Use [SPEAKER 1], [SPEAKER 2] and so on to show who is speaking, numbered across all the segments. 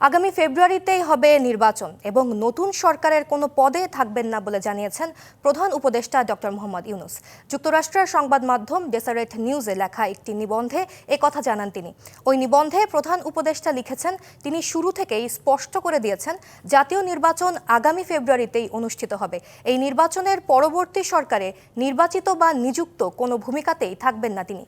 [SPEAKER 1] আগামী ফেব্রুয়ারিতেই হবে নির্বাচন এবং নতুন সরকারের কোনো পদে থাকবেন না বলে জানিয়েছেন প্রধান উপদেষ্টা ডক্টর মোহাম্মদ ইউনুস। যুক্তরাষ্ট্রের সংবাদ মাধ্যম ডেসারেট নিউজে লেখা একটি নিবন্ধে কথা জানান তিনি। ওই নিবন্ধে প্রধান উপদেষ্টা লিখেছেন, তিনি শুরু থেকেই স্পষ্ট করে দিয়েছেন, জাতীয় নির্বাচন আগামী ফেব্রুয়ারিতেই অনুষ্ঠিত হবে। এই নির্বাচনের পরবর্তী সরকারে নির্বাচিত বা নিযুক্ত কোনো ভূমিকাতেই থাকবেন না তিনি।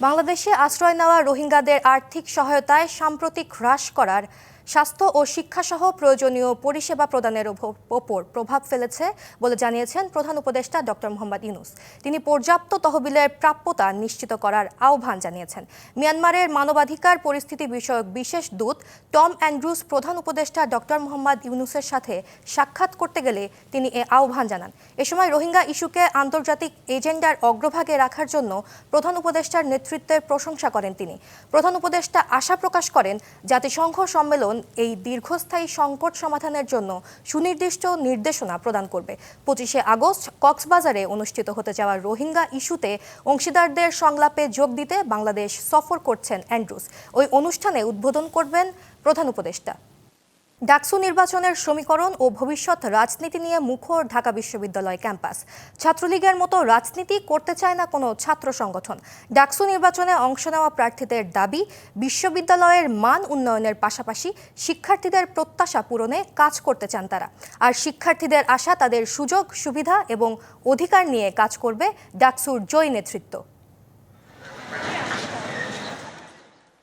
[SPEAKER 1] বাংলাদেশে আশ্রয় নেওয়া রোহিঙ্গাদের আর্থিক সহায়তায় সাম্প্রতিক হ্রাস করার স্বাস্থ্য ও শিক্ষাসহ প্রয়োজনীয় পরিষেবা প্রদানের ওপ- ওপর প্রভাব ফেলেছে বলে জানিয়েছেন প্রধান উপদেষ্টা ডক্টর মোহাম্মদ ইউনুস। তিনি পর্যাপ্ত তহবিলের প্রাপ্যতা নিশ্চিত করার আহ্বান জানিয়েছেন। মিয়ানমারের মানবাধিকার পরিস্থিতি বিষয়ক বিশেষ দূত টম অ্যান্ড্রুস প্রধান উপদেষ্টা ডক্টর মোহাম্মদ ইউনুসের সাথে সাক্ষাৎ করতে গেলে তিনি এ আহ্বান জানান। এ সময় রোহিঙ্গা ইস্যুকে আন্তর্জাতিক এজেন্ডার অগ্রভাগে রাখার জন্য প্রধান উপদেষ্টার নেতৃত্বের প্রশংসা করেন তিনি। প্রধান উপদেষ্টা আশা প্রকাশ করেন, জাতিসংঘ সম্মেলন এই দীর্ঘস্থায়ী সংকট সমাধানের জন্য সুনির্দিষ্ট নির্দেশনা প্রদান করবে। পঁচিশে আগস্ট কক্সবাজারে অনুষ্ঠিত হতে যাওয়া রোহিঙ্গা ইস্যুতে অংশীদারদের সংলাপে যোগ দিতে বাংলাদেশ সফর করছেন অ্যান্ড্রুস ওই অনুষ্ঠানে উদ্বোধন করবেন প্রধান উপদেষ্টা। ডাকসু নির্বাচনের সমীকরণ ও ভবিষ্যৎ রাজনীতি নিয়ে মুখর ঢাকা বিশ্ববিদ্যালয় ক্যাম্পাস। ছাত্রলীগের মতো রাজনীতি করতে চায় না কোনো ছাত্র সংগঠন। ডাকসু নির্বাচনে অংশ নেওয়া প্রার্থীদের দাবি, বিশ্ববিদ্যালয়ের মান উন্নয়নের পাশাপাশি শিক্ষার্থীদের প্রত্যাশা পূরণে কাজ করতে চান তারা। আর শিক্ষার্থীদের আশা, তাদের সুযোগ, সুবিধা এবং অধিকার নিয়ে কাজ করবে ডাকসুর জয়ী নেতৃত্ব।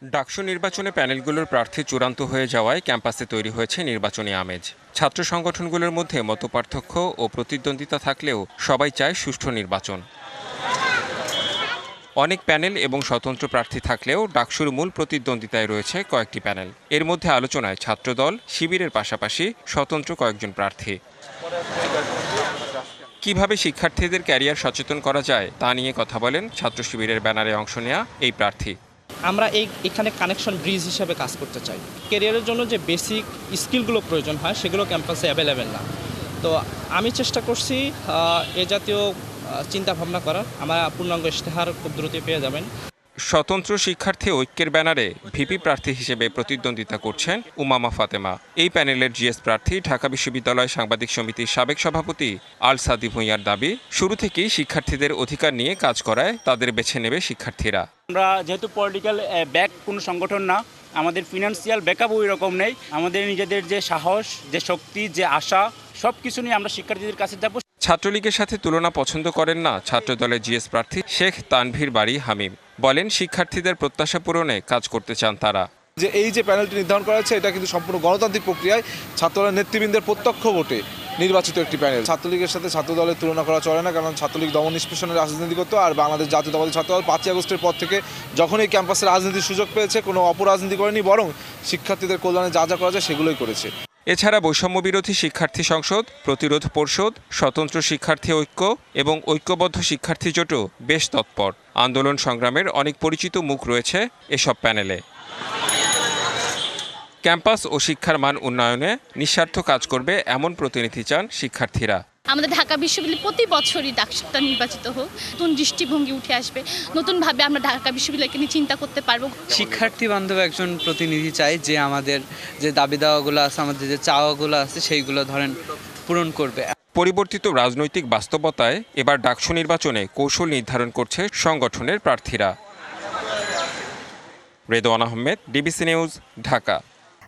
[SPEAKER 2] ডাকসু নির্বাচনে প্যানেলগুলোর প্রার্থী চূড়ান্ত হয়ে যাওয়ায় ক্যাম্পাসে তৈরি হয়েছে নির্বাচনী আমেজ। ছাত্র সংগঠনগুলোর মধ্যে মতপার্থক্য ও প্রতিদ্বন্দ্বিতা থাকলেও সবাই চায় সুষ্ঠু নির্বাচন। অনেক প্যানেল এবং স্বতন্ত্র প্রার্থী থাকলেও ডাকসুর মূল প্রতিদ্বন্দ্বিতায় রয়েছে কয়েকটি প্যানেল। এর মধ্যে আলোচনায় ছাত্রদল, শিবিরের পাশাপাশি স্বতন্ত্র কয়েকজন প্রার্থী। কীভাবে শিক্ষার্থীদের ক্যারিয়ার সচেতন করা যায় তা নিয়ে কথা বলেন ছাত্র শিবিরের ব্যানারে অংশ নেয়া এই প্রার্থী।
[SPEAKER 3] আমরা এই এখানে কানেকশন ব্রিজ হিসেবে কাজ করতে চাই। কেরিয়ারের জন্য যে বেসিক স্কিলগুলো প্রয়োজন হয়, সেগুলো ক্যাম্পাসে অ্যাভেলেবেল না। তো আমি চেষ্টা করছি এ জাতীয় চিন্তা ভাবনা করার। আমার পূর্ণাঙ্গ ইশতেহার খুব দ্রুত পেয়ে যাবেন।
[SPEAKER 2] স্বতন্ত্র শিক্ষার্থী ঐক্যের ব্যানারে ভিপি প্রার্থী হিসেবে প্রতিদ্বন্দ্বিতা করছেন উমামা ফাতেমা। এই প্যানেলের জিএস প্রার্থী ঢাকা বিশ্ববিদ্যালয় সাংবাদিক সমিতির সাবেক সভাপতি আল সাদি ভুঁইয়ার দাবি, শুরু থেকেই শিক্ষার্থীদের অধিকার নিয়ে কাজ করায় তাদের বেছে নেবে শিক্ষার্থীরা।
[SPEAKER 4] আমরা যেহেতু পলিটিক্যাল ব্যাক কোনো সংগঠন না আমাদের ফিনান্সিয়াল ব্যাকআপ ওই রকম নেই। আমাদের নিজেদের যে সাহস যে শক্তি যে আশা সব কিছু নিয়ে আমরা শিক্ষার্থীদের কাছে যাব।
[SPEAKER 2] ছাত্রলীগের সাথে তুলনা পছন্দ করেন না ছাত্র দলের জিএস প্রার্থী শেখ তানভীর বাড়ি হামিম। বলেন শিক্ষার্থীদের প্রত্যাশা পূরণে কাজ করতে চান তারা।
[SPEAKER 5] যে এই যে প্যানেলটি নির্ধারণ করা হয়েছে এটা কিন্তু সম্পূর্ণ গণতান্ত্রিক প্রক্রিয়ায় ছাত্ররা নেতৃবৃন্দের প্রত্যক্ষ ভোটে। নির্বাচিত একটি প্যানেল। ছাত্রলীগের সাথে ছাত্র দলের তুলনা করা চলে না, কারণ ছাত্রলীগ দমন নিষ্পেষণের রাজনীতি করতো আর বাংলাদেশ জাতীয়তাবাদী ছাত্রদল পাঁচই আগস্টের পর থেকে যখন এই ক্যাম্পাসে রাজনীতির সুযোগ পেয়েছে, কোনো অপরাজনীতি করেনি, বরং শিক্ষার্থীদের কল্যাণে যা যা করা যায় সেগুলোই করেছে।
[SPEAKER 2] এছাড়া বৈষম্য বিরোধী শিক্ষার্থী সংসদ, প্রতিরোধ পর্ষদ, স্বতন্ত্র শিক্ষার্থী ঐক্য এবং ঐক্যবদ্ধ শিক্ষার্থী জোটও বেশ তৎপর। আন্দোলন সংগ্রামের অনেক পরিচিত মুখ রয়েছে এসব প্যানেলে। ক্যাম্পাস ও শিক্ষার মান উন্নয়নে নিঃস্বার্থ কাজ করবে এমন প্রতিনিধি চান শিক্ষার্থীরা।
[SPEAKER 6] আমাদের ঢাকা বিশ্ববিদ্যালয় প্রতি বছরই ডাকসুটা নির্বাচিত হোক নতুন দৃষ্টিভঙ্গি উঠে আসবে নতুনভাবে আমরা ঢাকা বিশ্ববিদ্যালয়কে নিয়ে চিন্তা করতে পারব।
[SPEAKER 7] শিক্ষার্থী বান্ধব একজন প্রতিনিধি চাই যে আমাদের যে দাবি দাওয়াগুলো আছে আমাদের যে চাওয়াগুলো আছে সেইগুলো ধরেন পূরণ করবে।
[SPEAKER 2] পরিবর্তিত রাজনৈতিক বাস্তবতায় এবার ডাকসু নির্বাচনে কৌশল নির্ধারণ করছে সংগঠনের প্রার্থীরা। Redwan Ahmed DBC news Dhaka.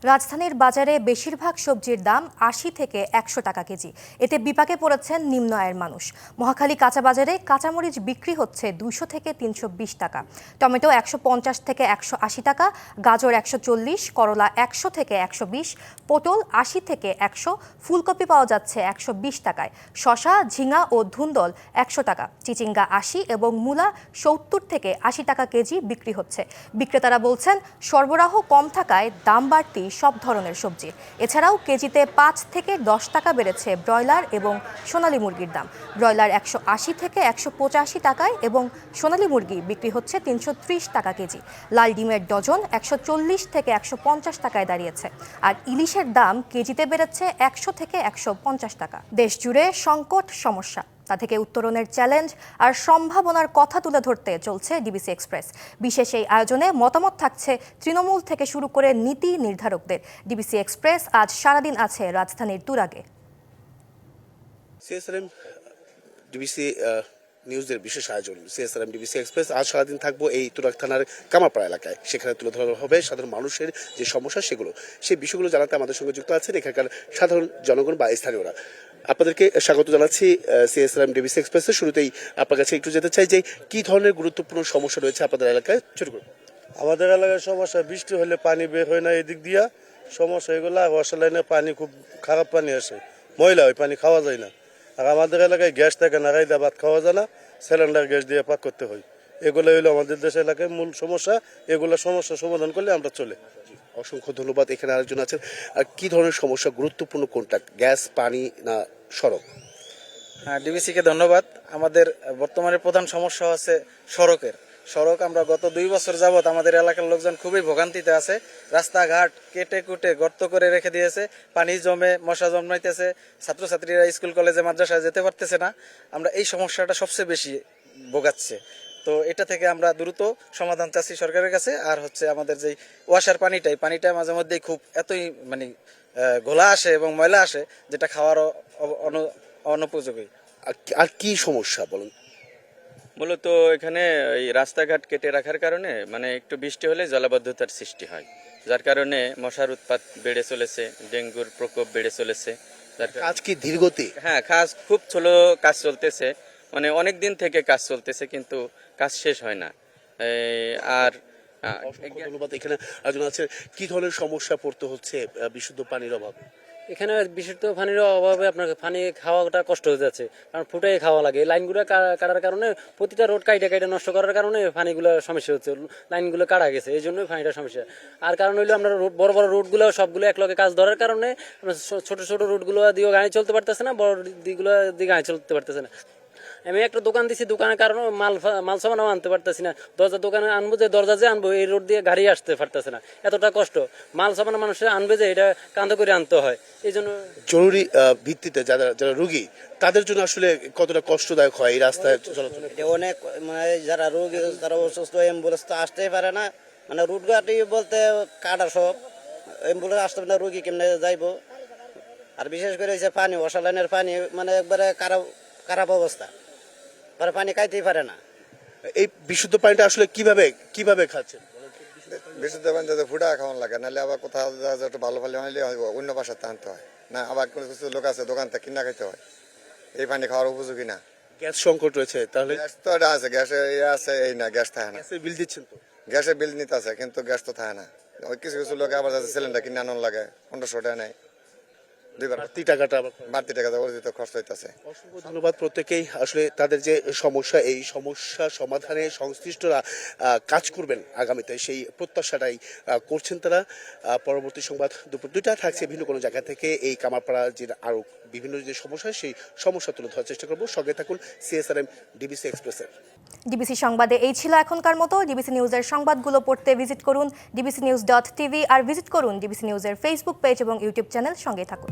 [SPEAKER 1] রাজধানীর বাজারে বেশিরভাগ সবজির দাম আশি থেকে একশো টাকা কেজি। এতে বিপাকে পড়েছেন নিম্ন আয়ের মানুষ। মহাখালী কাঁচা বাজারে কাঁচামরিচ বিক্রি হচ্ছে দুশো থেকে তিনশো বিশ টাকা। টমেটো একশো পঞ্চাশ থেকে একশো আশি টাকা, গাজর একশো চল্লিশ, করলা একশো থেকে একশো বিশ, পটল আশি থেকে একশো, ফুলকপি পাওয়া যাচ্ছে একশো বিশ টাকায়। শশা ঝিঙা ও ধুন্দল একশো টাকা, চিচিঙ্গা আশি এবং মূলা সত্তর থেকে আশি টাকা কেজি বিক্রি হচ্ছে। বিক্রেতারা বলছেন, সরবরাহ কম থাকায় দাম বাড়তি সব ধরনের সবজি। এছাড়াও কেজিতে পাঁচ থেকে দশ টাকা বেড়েছে ব্রয়লার এবং সোনালী মুরগির দাম। ব্রয়লার একশো আশি থেকে একশো পঁচাশি টাকায় এবং সোনালী মুরগি বিক্রি হচ্ছে তিনশো ত্রিশ টাকা কেজি। লাল ডিমের ডজন একশো চল্লিশ থেকে একশো পঞ্চাশ টাকায় দাঁড়িয়েছে। আর ইলিশের দাম কেজিতে বেড়েছে একশো থেকে একশো পঞ্চাশ টাকা। দেশ জুড়ে সংকট সমস্যা। তা থেকে উত্তরণের চ্যালেঞ্জ আর সম্ভাবনার কথা তুলে ধরতে চলছে ডিবিসি এক্সপ্রেস। বিশেষ এই আয়োজনে মতামত থাকছে তৃণমূল থেকে শুরু করে নীতি নির্ধারকদের। ডিবিসি এক্সপ্রেস আজ সারাদিন আছে রাজধানীর তুরাগে।
[SPEAKER 8] সিএসআরএম, ডিবিসি নিউজের বিশেষ আয়োজন। সিএসআরএম, ডিবিসি এক্সপ্রেস আজ সারাদিন থাকব এই তুরাক থানার কামারপাড়া এলাকায়। সেখানে তুলে ধরা হবে সাধারণ মানুষের যে সমস্যা সেগুলো। সেই বিষয়গুলো জানাতে আমাদের সঙ্গে যুক্ত আছেন এখানকার সাধারণ জনগণ বা স্থানীয়রা। আপনাদেরকে স্বাগত জানাচ্ছি সিএসআরএম ডিবিসি এক্সপ্রেসের শুরুতেই আপনার কাছে একটু যেতে চাই যে, কি ধরনের গুরুত্বপূর্ণ সমস্যা রয়েছে আপনাদের এলাকায়? শুরু করে
[SPEAKER 9] আমাদের এলাকার সমস্যা, বৃষ্টি হলে পানি বের হয় না এদিক দিয়া। সমস্যা এগুলো ওয়াসার লাইনে পানি খুব খারাপ পানি আসে। ময়লা ওই পানি খাওয়া যায় না। আর আমাদের এলাকায় গ্যাস থাকে না রাইদা ভাত খাওয়া যায় না, সিলিন্ডার গ্যাস দিয়ে পাক করতে হয়। এগুলো হলো আমাদের দেশের এলাকায় মূল সমস্যা। এগুলো সমস্যা সমাধান করলে আমরা চলে।
[SPEAKER 8] অসংখ্য ধন্যবাদ। এখানে আরেকজন আছেন। আর কি ধরনের সমস্যা? গুরুত্বপূর্ণ কোনটা? গ্যাস, পানি না সড়ক?
[SPEAKER 10] হ্যাঁ ডিবিসিকে ধন্যবাদ। আমাদের বর্তমানে প্রধান সমস্যা হচ্ছে সড়কের। সড়ক আমরা গত দুই বছর যাবত আমাদের এলাকার লোকজন খুবই ভোগান্তিতে আছে। রাস্তাঘাট কেটে কুটে গর্ত করে রেখে দিয়েছে। পানি জমে মশা জন্মাইতেছে। ছাত্রছাত্রীরা স্কুল, কলেজে, মাদ্রাসায় যেতে পারতেছে না। আমরা এই সমস্যাটা সবচেয়ে বেশি ভোগাচ্ছে। তো এটা থেকে আমরা দ্রুত সমাধান চাচ্ছি সরকারের কাছে। আর হচ্ছে আমাদের যেই ওয়াসার পানিটাই পানিটা মাঝে মধ্যেই খুব এতই মানে ঘোলা আসে এবং ময়লা আসে যেটা খাওয়ার অনুপযোগী।
[SPEAKER 8] আর কি- সমস্যা বলুন?
[SPEAKER 11] মূলত এখানে এই রাস্তাঘাট কেটে রাখার কারণে মানে একটু বৃষ্টি হলে জলাবদ্ধতার সৃষ্টি হয়। যার কারণে মশার উৎপাত বেড়ে চলেছে ডেঙ্গুর প্রকোপ বেড়ে চলেছে।
[SPEAKER 8] কাজ কি ধীরগতি
[SPEAKER 11] হ্যাঁ কাজ খুব ছোলো কাজ চলতেছে। মানে অনেক দিন থেকে কাজ চলতেছে কিন্তু কাজ শেষ হয় না। আর
[SPEAKER 8] ধন্যবাদ। এখানে একজন আছে কি ধরনের সমস্যা পড়তে হচ্ছে বিশুদ্ধ পানির অভাব?
[SPEAKER 12] এখানে বিশুদ্ধ পানির অভাবে আপনার পানি খাওয়াটা কষ্ট হয়ে যাচ্ছে কারণ ফুটাই খাওয়া লাগে। লাইনগুলো কাটার কারণে প্রতিটা রোড কাইটে কাইটে নষ্ট করার কারণে পানিগুলো সমস্যা হচ্ছে লাইনগুলো কাটা গেছে এই জন্যই পানিটা সমস্যা। আর কারণ হইল আমরা রোড বড় বড় রোডগুলো সবগুলো একলগে কাজ ধরার কারণে ছোট ছোট রোডগুলো দিয়েও গাড়ি চলতে পারতেছে না বড় দিকগুলো দিয়ে গাড়ি চলতে পারতেছে না। আমি একটা দোকান দিছি দোকানের কারণে মাল মাল সামানও আনতে পারতেছি না। দরজা দোকানে আনব যে দরজা যে আনব এই রোড দিয়ে গাড়ি আসতে পারতেছে না। এতটা কষ্ট। মাল সামান মানুষের আনবে যে এটা কান্ধ করে আনতে হয়। এই জন্য
[SPEAKER 8] জরুরি ভিত্তিতে যারা যারা রোগী তাদের জন্য আসলে কতটা কষ্টদায়ক হয় এই রাস্তায় চলাচল?
[SPEAKER 10] অনেক মানে যারা রোগী তারা অসুস্থ অ্যাম্বুলেন্স তো আসতেই পারে না। মানে রুট গাড়ি বলতে কাটা সব। অ্যাম্বুলেন্স আসতে পারে না রুগী কেমনে যাইবো? আর বিশেষ করে হচ্ছে পানি অসালাইনের পানি মানে একবারে খারাপ খারাপ অবস্থা। পরে পানি খাইতেই পারে না।
[SPEAKER 8] এই বিশুদ্ধ পানিটা আসলে কীভাবে কীভাবে খাচ্ছেন?
[SPEAKER 9] বিশুদ্ধ পানি যাতে ফুটা খাওয়ান লাগে নাহলে আবার কোথাও একটু ভালো ভালো আনলে হয়, অন্য বাসাতে আনতে হয়। না আবার কোনো কিছু লোক আছে দোকান থেকে কিনা খাইতে হয়। এই পানি খাওয়ার উপযোগী না।
[SPEAKER 8] গ্যাস সংকট রয়েছে তাহলে?
[SPEAKER 9] গ্যাস তো এটা আছে গ্যাসে ইয়ে আছে এই না গ্যাস থাকে না।
[SPEAKER 8] গ্যাসের বিল দিচ্ছেন তো?
[SPEAKER 9] গ্যাসের বিল নিতে আছে কিন্তু গ্যাস তো থাকে না। ওই কিছু কিছু লোক আবার সিলিন্ডার কিনে আনন লাগে পনেরোশো টাকা নেয়। দুইবার
[SPEAKER 8] বাড়তি টাকাটা
[SPEAKER 9] বাড়তি টাকা দেওয়ার খরচ হইতেছে।
[SPEAKER 8] অসংখ্য ধন্যবাদ প্রত্যেকেই। আসলে তাদের যে সমস্যা এই সমস্যা সমাধানে সংশ্লিষ্টরা কাজ করবেন আগামীতে। সেই প্রত্যাশাটাই করছেন তারা। পরবর্তী সংবাদ দুপুর দুইটা থাকছে ভিন্ন কোনো জায়গা থেকে। এই কামারপাড়া যে আরও বিভিন্ন যে সমস্যা সেই সমস্যা তুলে ধরার চেষ্টা করব। সঙ্গে থাকুন সিএসআরএম ডিবিসি এক্সপ্রেসের।
[SPEAKER 1] ডিবিসি সংবাদে এই ছিল এখনকার মতো। ডিবিসি নিউজের সংবাদগুলো পড়তে ভিজিট করুন ডিবিসি নিউজ ডট টিভি আর ভিজিট করুন ডিবিসি নিউজের ফেসবুক পেজ এবং ইউটিউব চ্যানেল সঙ্গে থাকুন।